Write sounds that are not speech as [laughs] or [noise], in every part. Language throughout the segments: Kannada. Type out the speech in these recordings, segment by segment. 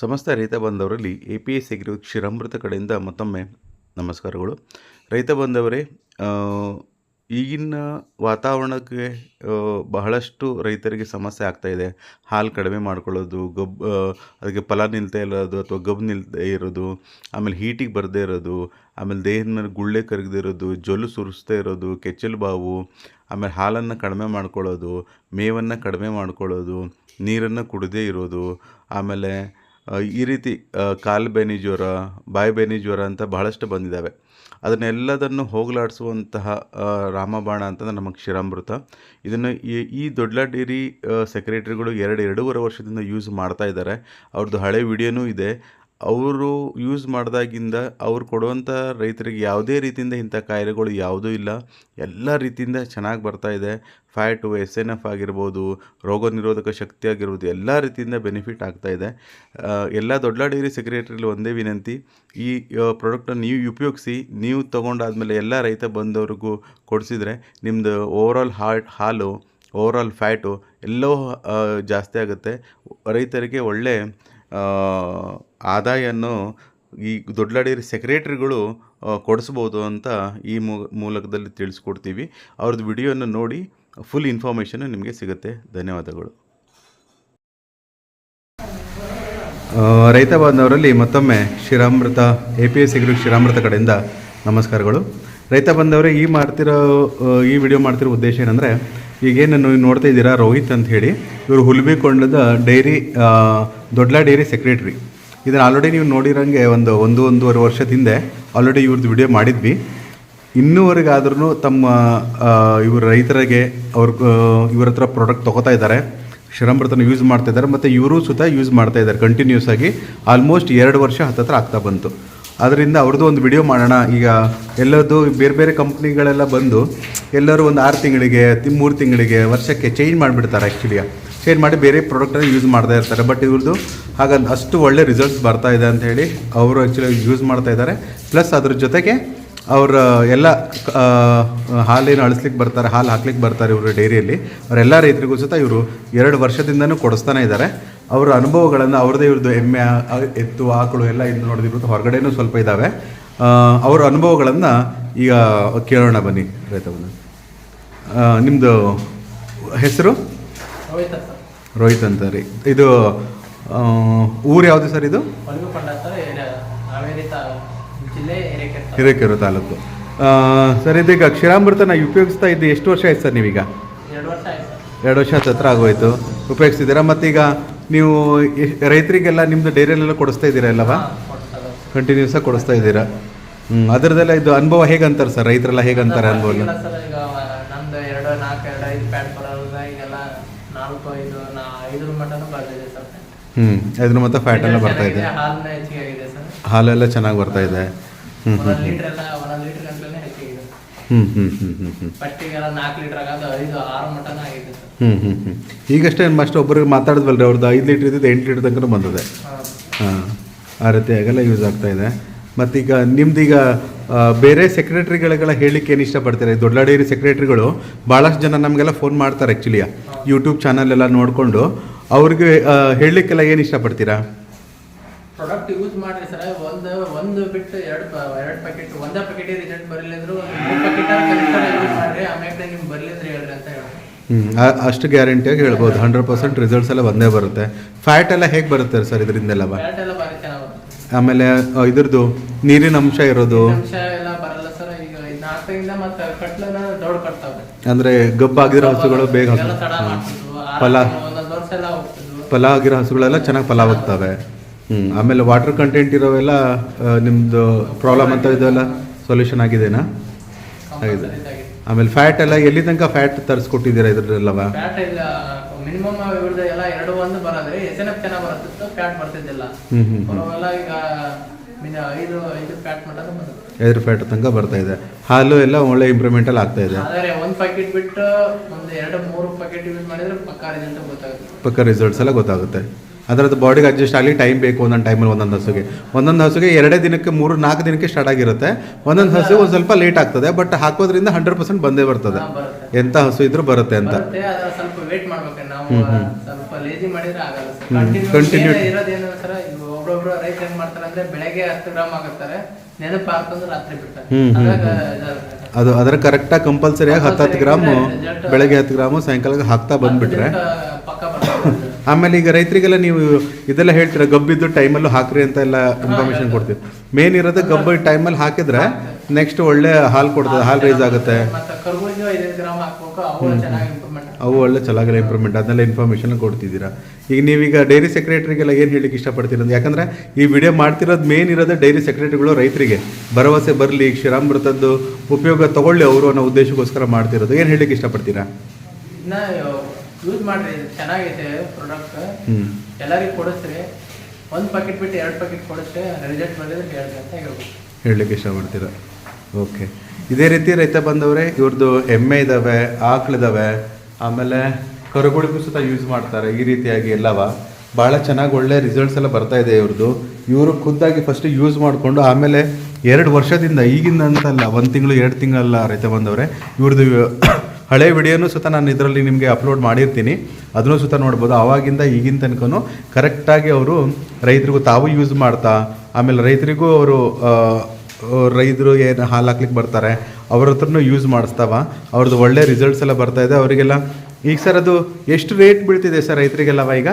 ಸಮಸ್ತ ರೈತ ಬಂದವರಲ್ಲಿ A P S agri Ksheeramrutha ಕಡೆಯಿಂದ ಮತ್ತೊಮ್ಮೆ ನಮಸ್ಕಾರಗಳು. ರೈತ ಬಂದವರೇ ಈಗಿನ ವಾತಾವರಣಕ್ಕೆ ಬಹಳಷ್ಟು ರೈತರಿಗೆ ಸಮಸ್ಯೆ ಆಗ್ತಾ ಇದೆ. ಹಾಲು ಕಡಿಮೆ ಮಾಡ್ಕೊಳ್ಳೋದು, ಗಬ್ ಅದಕ್ಕೆ ಫಲ ನಿಲ್ತಾ ಇರೋದು ಅಥವಾ ಗಬ್ ನಿಲ್ತಾ ಇರೋದು, ಆಮೇಲೆ ಹೀಟಿಗೆ ಬರದೇ ಇರೋದು, ಆಮೇಲೆ ದೇಹದ ಮೇಲೆ ಗುಳ್ಳೆ ಕರಗದೇ ಇರೋದು ಜೊಲು ಸುರಿಸ್ತಾ ಇರೋದು, ಕೆಚ್ಚಲು ಬಾವು, ಆಮೇಲೆ ಹಾಲನ್ನು ಕಡಿಮೆ ಮಾಡ್ಕೊಳ್ಳೋದು, ಮೇವನ್ನು ಕಡಿಮೆ ಮಾಡ್ಕೊಳ್ಳೋದು, ನೀರನ್ನು ಕುಡದೇ ಇರೋದು, ಆಮೇಲೆ ಈ ರೀತಿ ಕಾಲು ಬೆನಿ ಜ್ವರ, ಬಾಯಿ ಬೆನಿ ಜ್ವರ ಅಂತ ಬಹಳಷ್ಟು ಬಂದಿದ್ದಾವೆ. ಅದನ್ನೆಲ್ಲದನ್ನು ಹೋಗಲಾಡಿಸುವಂತಹ ರಾಮಬಾಣ ಅಂತಂದ್ರೆ ನಮ್ಮ ಕ್ಷೀರಾಮೃತ ಇದನ್ನು ಈ ಈ ದೊಡ್ಡ ಡೇರಿ ಸೆಕ್ರೆಟರಿಗಳು ಎರಡು, ಎರಡೂವರೆ ವರ್ಷದಿಂದ ಯೂಸ್ ಮಾಡ್ತಾ ಇದ್ದಾರೆ. ಅವ್ರದ್ದು ಹಳೆ ವಿಡಿಯೋನೂ ಇದೆ. ಅವರು ಯೂಸ್ ಮಾಡಿದಾಗಿಂದ ಅವ್ರು ಕೊಡುವಂಥ ರೈತರಿಗೆ ಯಾವುದೇ ರೀತಿಯಿಂದ ಇಂಥ ಕಾಯಿಲೆಗಳು ಯಾವುದೂ ಇಲ್ಲ. ಎಲ್ಲ ರೀತಿಯಿಂದ ಚೆನ್ನಾಗಿ ಬರ್ತಾ ಇದೆ. ಫ್ಯಾಟು ಎಸ್ ಎನ್ ಎಫ್ ಆಗಿರ್ಬೋದು ರೋಗ ನಿರೋಧಕ ಶಕ್ತಿ ಆಗಿರ್ಬೋದು, ಎಲ್ಲ ರೀತಿಯಿಂದ ಬೆನಿಫಿಟ್ ಆಗ್ತಾ ಇದೆ. ಎಲ್ಲ ದೊಡ್ಡ ಡೈರಿ ಸೆಕ್ರೆಟರಿಲಿ ಒಂದೇ ವಿನಂತಿ, ಈ ಪ್ರಾಡಕ್ಟನ್ನು ನೀವು ಉಪಯೋಗಿಸಿ, ನೀವು ತೊಗೊಂಡಾದಮೇಲೆ ಎಲ್ಲ ರೈತ ಬಂದವ್ರಿಗೂ ಕೊಡಿಸಿದ್ರೆ ನಿಮ್ಮದು ಓವರಾಲ್ ಹಾರ್ಟ್ ಹಾಲು ಓವರಾಲ್ ಫ್ಯಾಟು ಎಲ್ಲವೂ ಜಾಸ್ತಿ ಆಗುತ್ತೆ. ರೈತರಿಗೆ ಒಳ್ಳೆ ಆದಾಯವನ್ನು ಈ ದೊಡ್ಡಲಾಡಿ ಸೆಕ್ರೆಟ್ರಿಗಳು ಕೊಡಿಸ್ಬೋದು ಅಂತ ಈ ಮೂಲಕದಲ್ಲಿ ತಿಳಿಸ್ಕೊಡ್ತೀವಿ. ಅವ್ರದ್ದು ವಿಡಿಯೋನ ನೋಡಿ, ಫುಲ್ ಇನ್ಫಾರ್ಮೇಷನ್ ನಿಮಗೆ ಸಿಗುತ್ತೆ. ಧನ್ಯವಾದಗಳು. ರೈತ ಬಾಂಧವರಲ್ಲಿ ಮತ್ತೊಮ್ಮೆ ಶ್ರೀರಾಮೃತ ಎ ಪಿ ಎಸ್ ಸಿಗರು ಶ್ರೀರಾಮೃತ ಕಡೆಯಿಂದ ನಮಸ್ಕಾರಗಳು. ರೈತ ಬಂದವರೇ ಈ ಮಾಡ್ತಿರೋ ಈ ವಿಡಿಯೋ ಮಾಡ್ತಿರೋ ಉದ್ದೇಶ ಏನಂದರೆ ಈಗೇನು ನೀವು ನೋಡ್ತಾ ಇದ್ದೀರಾ? ರೋಹಿತ್ ಅಂತ ಹೇಳಿ. ಇವರು ಹುಲ್ಬಿಕೊಂಡದ ಡೈರಿ ಆ, ದೊಡ್ಡ ಡೈರಿ ಸೆಕ್ರೆಟ್ರಿ. ಇದನ್ನು ಆಲ್ರೆಡಿ ನೀವು ನೋಡಿರೋಂಗೆ ಒಂದು ಒಂದು ಒಂದೂವರೆ ವರ್ಷದ ಹಿಂದೆ ಆಲ್ರೆಡಿ ಇವ್ರದ್ದು ವಿಡಿಯೋ ಮಾಡಿದ್ವಿ. ಇನ್ನೂವರೆಗಾದ್ರೂ ತಮ್ಮ ಇವರು ರೈತರಿಗೆ ಅವ್ರ ಇವ್ರ ಹತ್ರ ಪ್ರಾಡಕ್ಟ್ ತೊಗೋತಾ ಇದ್ದಾರೆ. ಶ್ರೀರಾಮೃತನ ಯೂಸ್ ಮಾಡ್ತಾ ಇದ್ದಾರೆ. ಮತ್ತು ಇವರು ಸುತ ಯೂಸ್ ಮಾಡ್ತಾ ಇದ್ದಾರೆ. ಕಂಟಿನ್ಯೂಸ್ ಆಗಿ ಆಲ್ಮೋಸ್ಟ್ ಎರಡು ವರ್ಷ ಹತ್ತತ್ರ ಆಗ್ತಾ ಬಂತು. ಅದರಿಂದ ಅವ್ರದ್ದು ಒಂದು ವಿಡಿಯೋ ಮಾಡೋಣ. ಈಗ ಎಲ್ಲರದ್ದು ಬೇರೆ ಬೇರೆ ಕಂಪ್ನಿಗಳೆಲ್ಲ ಬಂದು ಎಲ್ಲರೂ ಒಂದು ಆರು ತಿಂಗಳಿಗೆ ಮೂರು ತಿಂಗಳಿಗೆ ವರ್ಷಕ್ಕೆ ಚೇಂಜ್ ಮಾಡಿಬಿಡ್ತಾರೆ ಆ್ಯಕ್ಚುಲಿ ಚೇಂಜ್ ಮಾಡಿ ಬೇರೆ ಪ್ರಾಡಕ್ಟನ್ನು ಯೂಸ್ ಮಾಡ್ತಾ ಇರ್ತಾರೆ. ಬಟ್ ಇವ್ರದ್ದು ಹಾಗಂತ ಅಷ್ಟು ಒಳ್ಳೆ ರಿಸಲ್ಟ್ಸ್ ಬರ್ತಾ ಇದೆ ಅಂತ ಹೇಳಿ ಅವರು ಆ್ಯಕ್ಚುಲಿ ಯೂಸ್ ಮಾಡ್ತಾ ಇದ್ದಾರೆ. ಪ್ಲಸ್ ಅದ್ರ ಜೊತೆಗೆ ಅವ್ರ ಎಲ್ಲ ಹಾಲೇನು ಅಳಿಸ್ಲಿಕ್ಕೆ ಬರ್ತಾರೆ, ಹಾಲು ಹಾಕ್ಲಿಕ್ಕೆ ಬರ್ತಾರೆ ಇವರು ಡೈರಿಯಲ್ಲಿ ಅವರೆಲ್ಲ ರೈತರಿಗೂ ಸಹ ಇವರು ಎರಡು ವರ್ಷದಿಂದನೂ ಕೊಡಿಸ್ತಾನೆ ಇದ್ದಾರೆ. ಅವರ ಅನುಭವಗಳನ್ನು ಅವ್ರದ್ದೇ ಇವ್ರದ್ದು ಎಮ್ಮೆ ಎತ್ತು ಆಕಳು ಎಲ್ಲ ಇದು ನೋಡಿದಿರ್ಬೋದು ಹೊರಗಡೆನೂ ಸ್ವಲ್ಪ ಇದ್ದಾವೆ ಅವರ ಅನುಭವಗಳನ್ನು ಈಗ ಕೇಳೋಣ ಬನ್ನಿ ರೈತ ಬಂದು ನಿಮ್ಮದು ಹೆಸರು? ರೋಹಿತ್ ಅಂತ. ರೀ. ಇದು ಊರು ಯಾವುದು ಸರ್ ಇದು? ಹಿರೇಕೆರೆ ತಾಲೂಕು. ಸರ್ ಇದೀಗ ಕ್ಷೀರಾಮೃತನ ಉಪಯೋಗಿಸ್ತಾ ಇದ್ದು ಎಷ್ಟು ವರ್ಷ ಆಯ್ತು ಸರ್ ನೀವೀಗ? ಎರಡು ವರ್ಷ ಆಯ್ತು ಸರ್. ಎರಡು ವರ್ಷ ಹತ್ರ ಆಗೋಯ್ತು. ಉಪಯೋಗಿಸ್ತಿದ್ದೀರಾ ಮತ್ತೀಗ? ನೀವು ರೈತರಿಗೆಲ್ಲ ನಿಮ್ಮದು ಡೈರಿಯಲ್ಲೆಲ್ಲ ಕೊಡಿಸ್ತಾ ಇದ್ದೀರಾ ಅಲ್ಲವಾ ಹಾ, ಕಂಟಿನ್ಯೂಸ್ ಆಗಿ ಕೊಡಿಸ್ತಾ ಇದ್ದೀರಾ? ಹ್ಞೂ ಅದರದೆಲ್ಲ ಇದು ಅನುಭವ ಹೇಗಂತಾರೆ ಸರ್? ರೈತರೆಲ್ಲ ಹೇಗಂತಾರೆ ಅನುಭವ ಇಲ್ಲ ಸರ್ ಈಗ ನಮ್ದು ಎರಡು ನಾಲ್ಕು ಎರಡು ಐದು ಪ್ಯಾಡ್ ಬರೋದ ಈಗೆಲ್ಲ ನಾಲ್ಕು ಐದು ನಾ ಐದರ ಮಟನೂ ಬರ್ತಿದೆ ಸರ್. ಹ್ಞೂ ಅದ್ರ ಮತ್ತೆ ಫ್ಯಾಟ್ ಎಲ್ಲ ಬರ್ತಾ ಇದೆ. ಚೆನ್ನಾಗಿದೆ, ಹಾಲನ್ನ ಹೆಚ್ಚಿಗೆ ಆಗಿದೆ ಸರ್. ಹಾಲೆಲ್ಲ ಚೆನ್ನಾಗಿ ಬರ್ತಾ ಇದೆ. ಹ್ಞೂ ಹ್ಞೂ ಒಂದೊಂದು ಲೀಟರ್ ಎಲ್ಲ ಒಂದೊಂದು ಲೀಟರ್ ಗಂಟಲೇ ಹೆಚ್ಚಿಗಿದೆ ಹ್ಞೂ ಹ್ಞೂ ಹ್ಞೂ ಹ್ಞೂ ಹ್ಞೂ ಫಸ್ಟಿಗೆಲ್ಲ ನಾಲ್ಕು ಲೀಟರ್ ಆಗೋದು ಐದು ಆರು ಮಟನ ಆಗಿದೆ ಸರ್ ಹ್ಞೂ ಹ್ಞೂ ಹ್ಞೂ ಈಗಷ್ಟೇ ಮಸ್ಟ್ ಒಬ್ಬರಿಗೆ ಮಾತಾಡಿದ್ವಲ್ರಿ ಅವ್ರದ್ದು ಐದು ಲೀಟ್ರ್ ಇದ್ದಿದ್ದು ಎಂಟು ಲೀಟ್ರ್ ತನಕ ಬಂದಿದೆ. ಹಾ. ಆ ರೀತಿ ಆಗೆಲ್ಲ ಯೂಸ್ ಆಗ್ತಾ ಇದೆ. ಮತ್ತೀಗ ನಿಮ್ದೀಗ ಈಗ ಬೇರೆ ಸೆಕ್ರೆಟ್ರಿಗಳಿಗೆಲ್ಲ ಹೇಳಿಕೆ ಏನು ಇಷ್ಟಪಡ್ತಾರೆ? ದೊಡ್ಡ ಡೈರಿ ಸೆಕ್ರೆಟ್ರಿಗಳು ಭಾಳಷ್ಟು ಜನ ನಮಗೆಲ್ಲ ಫೋನ್ ಮಾಡ್ತಾರೆ ಆ್ಯಕ್ಚುಲಿಯ ಯೂಟ್ಯೂಬ್ ಚಾನಲ್ ಎಲ್ಲ ನೋಡಿಕೊಂಡು ಅವ್ರಿಗೆ ಹೇಳಲಿಕ್ಕೆಲ್ಲ ಏನು ಇಷ್ಟಪಡ್ತೀರಾ? ಪ್ರಾಡಕ್ಟ್ ಯೂಸ್ ಮಾಡ್ರಿ ಸರ್ ಒಂದು ಒಂದು ಬಿಟ್ಟು ಎರಡು ಎರಡು ಪ್ಯಾಕೆಟ್ ಒಂದೇ ಪ್ಯಾಕೆಟ್ ರಿಸಲ್ಟ್ ಬರಲಿಲ್ಲ ಪ್ಯಾಕೆಟ್ ಯೂಸ್ ಮಾಡ್ರಿ. ಆಮೇಲೆ ನಿಮ್ಗೆ ಬರಲಿ ಅಂದ್ರೆ ಹೇಳ್ರಿ ಅಂತ ಹೇಳಿ ಹ್ಞೂ ಅಷ್ಟು ಗ್ಯಾರಂಟಿಯಾಗಿ ಹೇಳ್ಬೋದು. ಹಂಡ್ರೆಡ್ ಪರ್ಸೆಂಟ್ ರಿಸಲ್ಟ್ಸ್ ಎಲ್ಲ ಒಂದೇ ಬರುತ್ತೆ. ಫ್ಯಾಟ್ ಎಲ್ಲ ಹೇಗೆ ಬರುತ್ತೆ ಸರ್ ಇದರಿಂದೆಲ್ಲ? ಆಮೇಲೆ ಇದ್ರದ್ದು ನೀರಿನ ಅಂಶ ಇರೋದು? ಅಂದರೆ ಗಬ್ಬಾಗಿರೋ ಹಸುಗಳು ಬೇಗ. ಫಲ ಫಲ ಆಗಿರೋ ಹಸುಗಳೆಲ್ಲ ಚೆನ್ನಾಗಿ ಫಲ ಆಗ್ತವೆ. ಆಮೇಲೆ ವಾಟರ್ ಕಂಟೆಂಟ್ ಇರೋವೆಲ್ಲ ನಿಮ್ದು ನಿಮ್ಮದು ಪ್ರಾಬ್ಲಮ್ ಅಂತ ಇದೆಲ್ಲ ಸೊಲ್ಯೂಷನ್ ಆಗಿದೆನಾ? ಆಗಿದೆ. ಆಮೇಲೆ ಫ್ಯಾಟ್ ಎಲ್ಲ ಎಲ್ಲಿ ತನಕ ಫ್ಯಾಟ್ ತರಿಸ್ಕೊಟ್ಟಿದ್ದೀರಾ ಇದ್ರಲ್ಲವ ಫ್ಯಾಟ್ ಇಲ್ಲ ಮಿನಿಮಮ್ ಇವ್ರದ್ದು ಎಲ್ಲ ಎರಡು ಒಂದು ಬರೋದ್ರಿ ಎಸ್ ಎನ್ ಎಫ್ ಚೆನ್ನಾಗಿ ಬರುತ್ತಿತ್ತು ಫ್ಯಾಟ್ ಬರ್ತಿದ್ದಿಲ್ಲ. ಅವೆಲ್ಲ ಈಗ ಐದು ಐದು ಫ್ಯಾಟ್ ಮಟನ್ ಬರುತ್ತೆ ಐದು ಫ್ಯಾಟ್ ತನಕ ಬರ್ತಾ ಇದೆ. ಹಾಲು ಎಲ್ಲ ಒಳ್ಳೆ ಇಂಪ್ರೂವ್ಮೆಂಟ್ ಅಲ್ಲಿ ಆಗ್ತಾ ಇದೆ. ಆದರೆ ಒಂದು ಪ್ಯಾಕೆಟ್ ಬಿಟ್ಟು ಒಂದು ಎರಡು ಮೂರು ಪ್ಯಾಕೆಟ್ ಯೂಸ್ ಮಾಡಿದ್ರೆ ಪಕ್ಕಾ ರಿಸಲ್ಟ್ ಗೊತ್ತಾಗುತ್ತೆ. ಪಕ್ಕ ರಿಸಲ್ಟ್ಸ್ ಎಲ್ಲ ಗೊತ್ತಾಗುತ್ತೆ. ಅದರದ್ದು ಬಾಡಿಗೆ ಅಡ್ಜಸ್ಟ್ ಆಗಲಿ ಟೈಮ್ ಬೇಕು ಒಂದೊಂದು ಟೈಮಲ್ಲಿ ಒಂದೊಂದು ಹಸುಗೆ. ಒಂದೊಂದು ಹಸುಗೆ ಎರಡೇ ದಿನಕ್ಕೆ ಮೂರು ನಾಲ್ಕು ದಿನಕ್ಕೆ ಸ್ಟಾರ್ಟ್ ಆಗಿರುತ್ತೆ. ಒಂದೊಂದು ಹಸು ಒಂದು ಸ್ವಲ್ಪ ಲೇಟ್ ಆಗ್ತದೆ ಬಟ್ ಹಾಕೋದ್ರಿಂದ ಹಂಡ್ರೆಡ್ ಪರ್ಸೆಂಟ್ ಬಂದೇ ಬರ್ತದೆ. ಎಂಥ ಹಸು ಇದ್ರೂ ಬರುತ್ತೆ ಅಂತ. ಕಂಟಿನ್ಯೂ ಒಬ್ಬೊಬ್ರು ರೈತ ಏನ್ ಮಾಡ್ತಾರೆ ಅಂದ್ರೆ ಬೆಳಗ್ಗೆ ಹತ್ತು ಗ್ರಾಮ್ ಹಾಕುತ್ತಾರೆ ನೆನಪು ಹಾಕೊಂಡು ರಾತ್ರಿ ಬಿಡ್ತಾರೆ. ಹ್ಮ್, ಹ್ಮ್, ಅದಾಗ ಇದಾಗುತ್ತೆ. ಅದು ಅದರ ಕರೆಕ್ಟಾಗಿ ಕಂಪಲ್ಸರಿಯಾಗಿ ಹತ್ತು ಹತ್ತು ಗ್ರಾಮು ಬೆಳಗ್ಗೆ ಹತ್ತು ಗ್ರಾಮು ಸಾಯಂಕಾಲ ಹಾಕ್ತಾ ಬಂದುಬಿಟ್ರೆ ಹತ್ತು ದಿವ್ಸ ಪಕ್ಕ ಬರ್ತದೆ [laughs] ಆಮೇಲೆ ಈಗ ರೈತರಿಗೆಲ್ಲ ನೀವು ಇದೆಲ್ಲ ಹೇಳ್ತೀರ ಗಬ್ಬಿದ್ದು ಟೈಮಲ್ಲೂ ಹಾಕ್ರಿ ಅಂತ ಎಲ್ಲ ಇನ್ಫಾರ್ಮೇಶನ್ ಕೊಡ್ತೀವಿ. ಮೇನ್ ಇರೋದು ಗಬ್ಬು ಟೈಮಲ್ಲಿ ಹಾಕಿದ್ರೆ ನೆಕ್ಸ್ಟ್ ಒಳ್ಳೆ ಹಾಲು ಕೊಡ್ತದೆ, ಹಾಲು ರೈಸ್ ಆಗುತ್ತೆ. ಅವು ಒಳ್ಳೆ ಚೆನ್ನಾಗಿಲ್ಲ ಇಂಪ್ರೂವ್ಮೆಂಟ್ ಅದನ್ನೆಲ್ಲ ಇನ್ಫಾರ್ಮೇಶನ್ ಕೊಡ್ತಿದ್ದೀರಾ. ಈಗ ನೀವೀಗ ಡೈರಿ ಸೆಕ್ರೆಟರಿಗೆಲ್ಲ ಏನು ಹೇಳಿಕ್ಕೆ ಇಷ್ಟಪಡ್ತೀರ ಯಾಕಂದರೆ ಈ ವಿಡಿಯೋ ಮಾಡ್ತಿರೋದು ಮೇನ್ ಇರೋದು ಡೈರಿ ಸೆಕ್ರೆಟರಿಗಳು ರೈತರಿಗೆ. ಭರವಸೆ ಬರಲಿ, ಕ್ಷೀರಾಮೃತದ್ದು ಉಪಯೋಗ ತಗೊಳ್ಳಿ ಅವರು ಅನ್ನೋ ಉದ್ದೇಶಕ್ಕೋಸ್ಕರ ಮಾಡ್ತಿರೋದು. ಏನು ಹೇಳಿಕ್ಕೆ ಇಷ್ಟಪಡ್ತೀರಾ? ಯೂಸ್ ಮಾಡ್ರಿ ಚೆನ್ನಾಗೈತೆ ಪ್ರಾಡಕ್ಟ್ ಎಲ್ಲರಿಗೂ ಕೊಡಿಸ್ರಿ. ಒಂದು ಪ್ಯಾಕೆಟ್ ಬಿಟ್ಟು ಎರಡು ಪ್ಯಾಕೆಟ್ ಕೊಡಿಸ್ರಿ ರಿಸಲ್ಟ್ ಬಂದಿದ್ರೆ ಹೇಳ್ರಿ ಅಂತ ಹೇಳ್ಬೋದು. ಹೇಳಲಿಕ್ಕೆ ಇಷ್ಟಪಡ್ತೀರಾ? ಓಕೆ ಇದೇ ರೀತಿ ರೈತ ಬಂದವರೇ ಇವ್ರದ್ದು ಎಮ್ಮೆ ಇದಾವೆ ಆಕಳಿದಾವೆ ಆಮೇಲೆ ಕರುಗಳಿಗೂ ಸುತ್ತ ಯೂಸ್ ಮಾಡ್ತಾರೆ ಈ ರೀತಿಯಾಗಿ ಎಲ್ಲವ. ಭಾಳ ಚೆನ್ನಾಗಿ ಒಳ್ಳೆ ರಿಸಲ್ಟ್ಸ್ ಎಲ್ಲ ಬರ್ತಾ ಇದೆ ಇವ್ರದ್ದು ಇವರು ಖುದ್ದಾಗಿ ಫಸ್ಟ್ ಯೂಸ್ ಮಾಡಿಕೊಂಡು ಆಮೇಲೆ ಎರಡು ವರ್ಷದಿಂದ ಈಗಿಂದ ಅಂತಲ್ಲ ಒಂದು ತಿಂಗಳು ಎರಡು ತಿಂಗಳಲ್ಲ ರೈತ ಬಂದವರೇ ಇವ್ರದ್ದು ಹಳೆ ವಿಡಿಯೋನು ಸುತ್ತ ನಾನು ಇದರಲ್ಲಿ ನಿಮಗೆ ಅಪ್ಲೋಡ್ ಮಾಡಿರ್ತೀನಿ. ಅದನ್ನು ಸುತ್ತ ನೋಡ್ಬೋದು. ಆವಾಗಿಂದ ಈಗಿನ ತನಕನೂ ಕರೆಕ್ಟಾಗಿ ಅವರು ರೈತರಿಗೂ ತಾವು ಯೂಸ್ ಮಾಡ್ತಾ, ಆಮೇಲೆ ರೈತರಿಗೂ ಅವರು ರೈತರು ಏನು ಹಾಲು ಹಾಕ್ಲಿಕ್ಕೆ ಬರ್ತಾರೆ, ಅವ್ರ ಹತ್ರನೂ ಯೂಸ್ ಮಾಡಿಸ್ತಾವ. ಅವ್ರದ್ದು ಒಳ್ಳೆ ರಿಸಲ್ಟ್ಸ್ ಎಲ್ಲ ಬರ್ತಾ ಇದೆ. ಅವರಿಗೆಲ್ಲ ಈಗ ಸರ್ ಅದು ಎಷ್ಟು ರೇಟ್ ಬೀಳ್ತಿದೆ ಸರ್ ರೈತರಿಗೆಲ್ಲವ ಈಗ?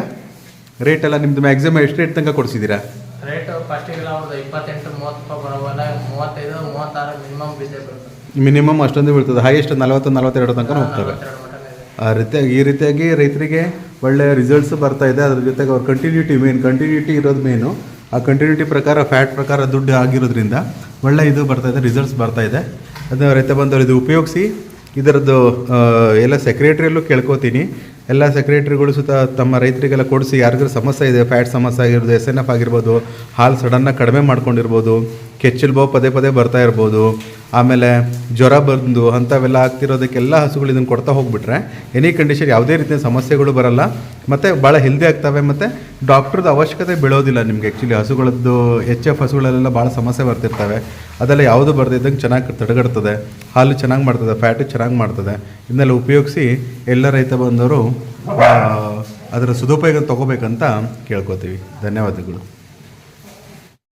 ರೇಟ್ ಎಲ್ಲ ನಿಮ್ಮದು ಮ್ಯಾಕ್ಸಿಮಮ್ ಎಷ್ಟು ರೇಟ್ ತನಕ ಕೊಡಿಸಿದ್ದೀರಾ ರೇಟ್ ಅವ್ರದ್ದು ಇಪ್ಪತ್ತೆಂಟು ಮೂವತ್ತು ರೂಪಾಯಿ ಬರೋವಲ್ಲ ಮೂವತ್ತೈದು ಮೂವತ್ತಾರು ಮಿನಿಮಮ್ ಬಿದ್ದೇ ಬರುತ್ತೆ. ಮಿನಿಮಮ್ ಅಷ್ಟೊಂದು ಬೀಳ್ತದೆ. ಹೈಯೆಸ್ಟ್ ನಲವತ್ತು ನಲವತ್ತೆರಡು ತನಕ ಹೋಗ್ತವೆ. ಆ ರೀತಿಯಾಗಿ ಈ ರೀತಿಯಾಗಿ ರೈತರಿಗೆ ಒಳ್ಳೆಯ ರಿಸಲ್ಟ್ಸ್ ಬರ್ತಾ ಇದೆ. ಅದ್ರ ಜೊತೆಗೆ ಅವ್ರ ಕಂಟಿನ್ಯೂಟಿ ಮೇನ್ ಕಂಟಿನ್ಯೂಟಿ ಇರೋದು ಮೇನು ಆ ಕಂಟಿನ್ಯೂಟಿ ಪ್ರಕಾರ ಫ್ಯಾಟ್ ಪ್ರಕಾರ ದುಡ್ಡು ಆಗಿರೋದ್ರಿಂದ ಒಳ್ಳೆ ಇದು ಬರ್ತಾ ಇದೆ ರಿಸಲ್ಟ್ಸ್ ಬರ್ತಾ ಇದೆ. ಅದನ್ನ ರೈತ ಬಂದವರು ಇದು ಉಪಯೋಗಿಸಿ ಇದರದ್ದು ಎಲ್ಲ ಸೆಕ್ರೆಟ್ರಿಯಲ್ಲೂ ಕೇಳ್ಕೊತೀನಿ. ಎಲ್ಲ ಸೆಕ್ರೆಟ್ರಿಗಳು ಸುತ್ತ ತಮ್ಮ ರೈತರಿಗೆಲ್ಲ ಕೊಡಿಸಿ ಯಾರಿಗಾರು ಸಮಸ್ಯೆ ಇದೆ ಫ್ಯಾಟ್ ಸಮಸ್ಯೆ ಆಗಿರ್ಬೋದು ಎಸ್ ಎನ್ ಎಫ್ ಆಗಿರ್ಬೋದು, ಹಾಲು ಸಡನ್ನಾಗಿ ಕಡಿಮೆ ಮಾಡ್ಕೊಂಡಿರ್ಬೋದು. ಕೆಚ್ಚಲು ಪದೇ ಪದೇ ಬರ್ತಾ ಇರ್ಬೋದು. ಆಮೇಲೆ ಜ್ವರ ಬಂದು ಅಂಥವೆಲ್ಲ ಆಗ್ತಿರೋದಕ್ಕೆಲ್ಲ ಹಸುಗಳು ಇದನ್ನು ಕೊಡ್ತಾ ಹೋಗ್ಬಿಟ್ರೆ ಎನಿ ಕಂಡೀಷನ್ ಯಾವುದೇ ರೀತಿಯ ಸಮಸ್ಯೆಗಳು ಬರಲ್ಲ. ಮತ್ತು ಭಾಳ ಹೆಲ್ದಿ ಆಗ್ತವೆ ಮತ್ತು ಡಾಕ್ಟ್ರದ ಅವಶ್ಯಕತೆ ಬೀಳೋದಿಲ್ಲ ನಿಮಗೆ ಆ್ಯಕ್ಚುಲಿ ಹಸುಗಳದ್ದು ಎಚ್ ಎಫ್ ಹಸುಗಳಲ್ಲೆಲ್ಲ ಭಾಳ ಸಮಸ್ಯೆ ಬರ್ತಿರ್ತವೆ. ಅದೆಲ್ಲ ಯಾವುದು ಬರ್ದಿದ್ದಂಗೆ ಚೆನ್ನಾಗಿ ತಡೆಗಡ್ತದೆ. ಹಾಲು ಚೆನ್ನಾಗಿ ಮಾಡ್ತದೆ ಫ್ಯಾಟು ಚೆನ್ನಾಗಿ ಮಾಡ್ತದೆ. ಇದನ್ನೆಲ್ಲ ಉಪಯೋಗಿಸಿ ಎಲ್ಲ ರೈತ ಬಂದವರು ಅದರ ಸದುಪಯೋಗ ತಗೋಬೇಕಂತ ಕೇಳ್ಕೊತೀವಿ. ಧನ್ಯವಾದಗಳು.